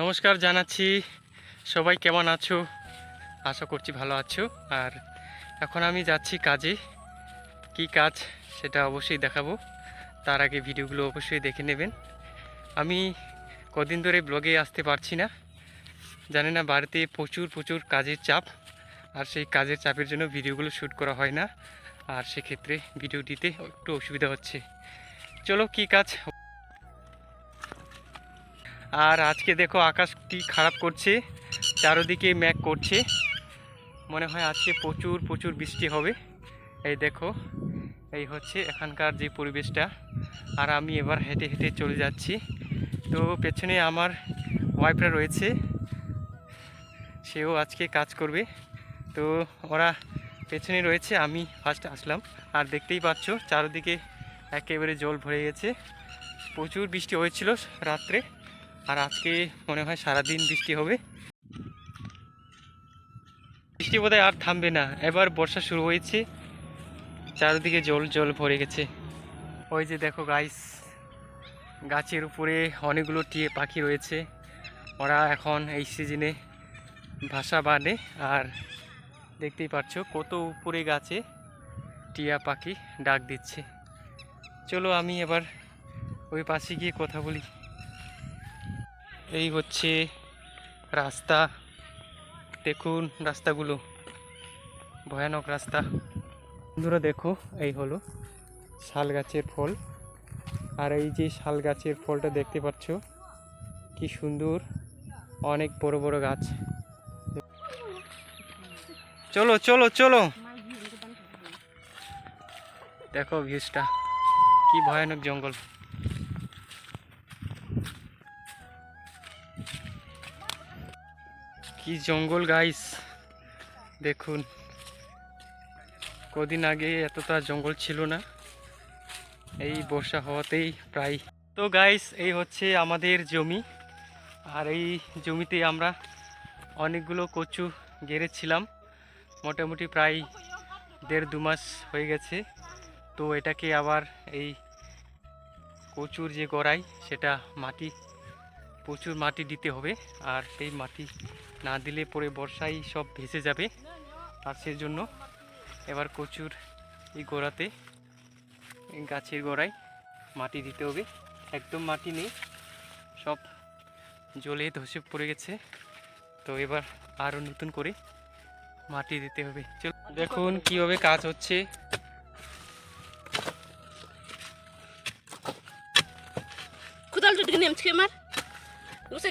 নমস্কার জানাচ্ছি। সবাই কেমন আছো? আশা করছি ভালো আছো। আর এখন আমি যাচ্ছি কাজে। কি কাজ সেটা অবশ্যই দেখাবো। তার আগে ভিডিওগুলো অবশ্যই দেখে নেবেন। আমি কদিন ধরে ব্লগে আসতে পারছি না। জানি না, বাড়িতে প্রচুর প্রচুর কাজের চাপ। আর সেই কাজের চাপের জন্য ভিডিওগুলো শ্যুট করা হয় না। আর সেক্ষেত্রে ভিডিও দিতে একটু অসুবিধা হচ্ছে। চলো, কি কাজ আর আজকে দেখো আকাশটি খারাপ করছে, চারোদিকে ম্যাক করছে। মনে হয় আজকে প্রচুর প্রচুর বৃষ্টি হবে। এই দেখো, এই হচ্ছে এখানকার যে পরিবেশটা। আর আমি এবার হেঁটে হেঁটে চলে যাচ্ছি। তো পেছনে আমার ওয়াইফরা রয়েছে। সেও আজকে কাজ করবে। তো ওরা পেছনে রয়েছে, আমি ফার্স্ট আসলাম। আর দেখতেই পাচ্ছ, চারদিকে একেবারে জল ভরে গেছে। প্রচুর বৃষ্টি হয়েছিল রাত্রে। আর আজকে মনে হয় সারাদিন বৃষ্টি হবে। বৃষ্টি বোধহয় আর থামবে না। এবার বর্ষা শুরু হয়েছে। চারিদিকে জল জল ভরে গেছে। ওই যে দেখো গাইস গাছের উপরে অনেকগুলো টিয়ে পাখি রয়েছে। ওরা এখন এই সিজনে ভাষা বাঁধে। আর দেখতেই পাচ্ছ কত উপরে গাছে টিয়া পাখি ডাক দিচ্ছে। চলো আমি এবার ওই পাশে গিয়ে কথা বলি। এই হচ্ছে রাস্তা। দেখুন রাস্তাগুলো। ভয়ানক রাস্তা। বন্ধুরা দেখো, এই হলো শাল গাছের ফল। আর এই যে শাল গাছের ফলটা দেখতে পাচ্ছ, কি সুন্দর, অনেক বড় বড় গাছ। চলো চলো চলো। দেখো ভিউজটা কি ভয়ানক জঙ্গল। কি জঙ্গল গাইস দেখুন, কদিন আগে এতটা জঙ্গল ছিল না। এই বর্ষা হওয়াতেই প্রায়। তো গাইস এই হচ্ছে আমাদের জমি। আর এই জমিতে আমরা অনেকগুলো কচু গেড়েছিলাম। মোটামুটি প্রায় দেড় দু মাস হয়ে গেছে। তো, এটাকে আবার এই কচুর যে গড়াই, সেটা মাটি, প্রচুর মাটি দিতে হবে। আর সেই মাটি না দিলে পরে বর্ষায় সব ভেসে যাবে। আর সেই জন্য এবার কচুর এই গোড়াতে গাছের গোড়ায় মাটি দিতে হবে। একদম মাটি নেই, সব জলে ধসে পড়ে গেছে। তো এবার আরও নতুন করে মাটি দিতে হবে। চল দেখুন কীভাবে কাজ হচ্ছে। Kudal tu dengan mesti mar. Tu se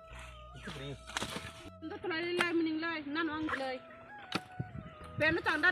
இந்த தொழிலில் மீனிங்களா நான் வாங்கலை வேணும் தந்தா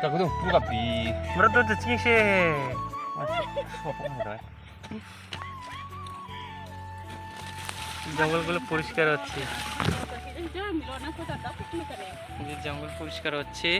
자, 그동 뿌가 비. 뭐라도 চিংসে জঙ্গলগুলো পরিষ্কার হচ্ছে এই যে জঙ্গল পরিষ্কার হচ্ছে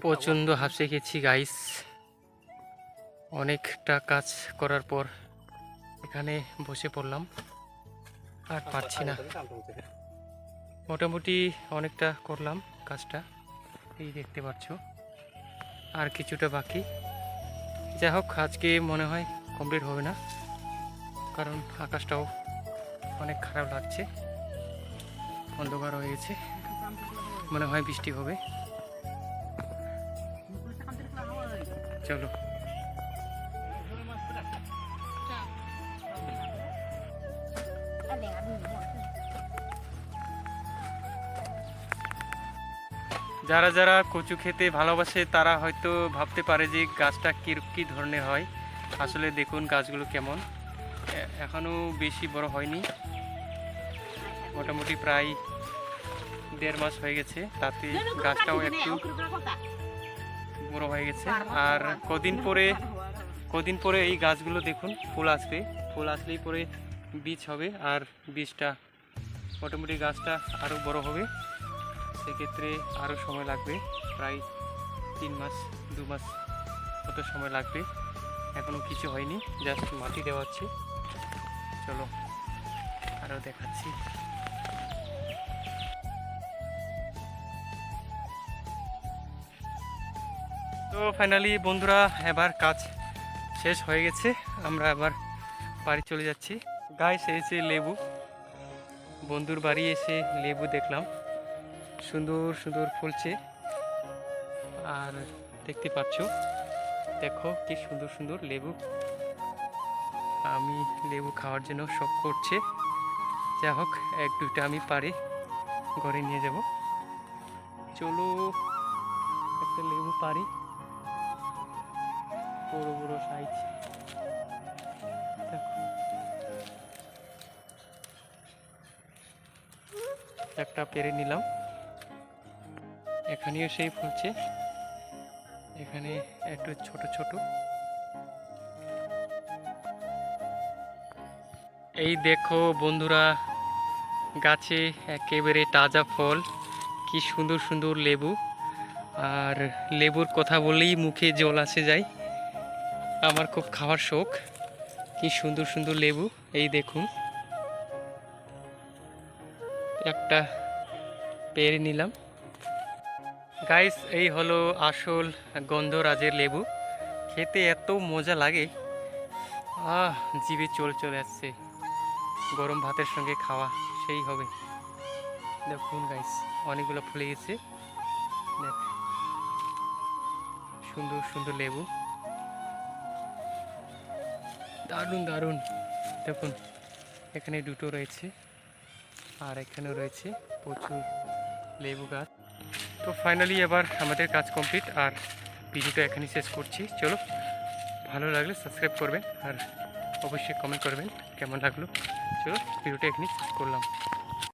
প্রচণ্ড হাসে গেছি গাইস অনেকটা কাজ করার পর এখানে বসে পড়লাম। আর পারছি না। মোটামুটি অনেকটা করলাম কাজটা, এই দেখতে পাচ্ছ। আর কিছুটা বাকি। যাই হোক, আজকে মনে হয় কমপ্লিট হবে না, কারণ আকাশটাও অনেক খারাপ লাগছে। অন্ধকার হয়ে গেছে। মনে হয় বৃষ্টি হবে। চলো। যারা যারা কচু খেতে ভালোবাসে তারা হয়তো ভাবতে পারে যে গাছটা কী কী ধরনের হয়। আসলে দেখুন গাছগুলো কেমন। এখনও বেশি বড় হয়নি। মোটামুটি প্রায় দেড় মাস হয়ে গেছে তাতে গাছটাও একটু বড় হয়ে গেছে। আর কদিন পরে কদিন পরে এই গাছগুলো দেখুন ফুল আসবে। ফুল আসলেই পরে বীজ হবে আর বীজটা মোটামুটি গাছটা আরও বড় হবে। সেক্ষেত্রে আরও সময় লাগবে প্রায় তিন মাস দু মাস কত সময় লাগবে। এখনও কিছু হয়নি জাস্ট মাটি দেওয়া হচ্ছে। চলো আরও দেখাচ্ছি। তো ফাইনালি বন্ধুরা, এবার কাজ শেষ হয়ে গেছে। আমরা আবার বাড়ি চলে যাচ্ছি। গায়ে এসে লেবু। বন্ধুর বাড়ি এসে লেবু দেখলাম। সুন্দর সুন্দর ফুলছে। আর দেখতে পাচ্ছ, দেখো কি সুন্দর সুন্দর লেবু। আমি লেবু খাওয়ার জন্য শখ করছে। যা হোক, এক দুইটা আমি পারি, ঘরে নিয়ে যাব। চলো, একটা লেবু পারি। বড় বড় সাইজ একটা পেরে নিলাম। এখানেও সেই ফুলছে এখানে একটু ছোট ছোট। এই দেখো বন্ধুরা, গাছে একেবারে তাজা ফল। কি সুন্দর সুন্দর লেবু। আর লেবুর কথা বলেই মুখে জল আসে যায়। আমার খুব খাওয়ার শখ কি সুন্দর সুন্দর লেবু, এই দেখুন। একটা পেরে নিলাম। গাইস এই হলো আসল গন্ধরাজের লেবু। খেতে এত মজা লাগে। আহ, জিভে চল চলে আসছে। গরম ভাতের সঙ্গে খাওয়া, সেই হবে। দেখুন গাইস অনেকগুলো ফুলে গেছে। দেখ, সুন্দর সুন্দর লেবু। দারুণ দারুণ। দেখুন, এখানে দুটো রয়েছে আর এখানেও রয়েছে প্রচুর লেবু গাছ। তো ফাইনালি এবার আমাদের কাজ কমপ্লিট আর ভিডিওটা এখানেই শেষ করছি। চলো, ভালো লাগলে সাবস্ক্রাইব করবেন আর অবশ্যই কমেন্ট করবেন কেমন লাগল। চলো, ভিডিওটা এখানেই শেষ করলাম।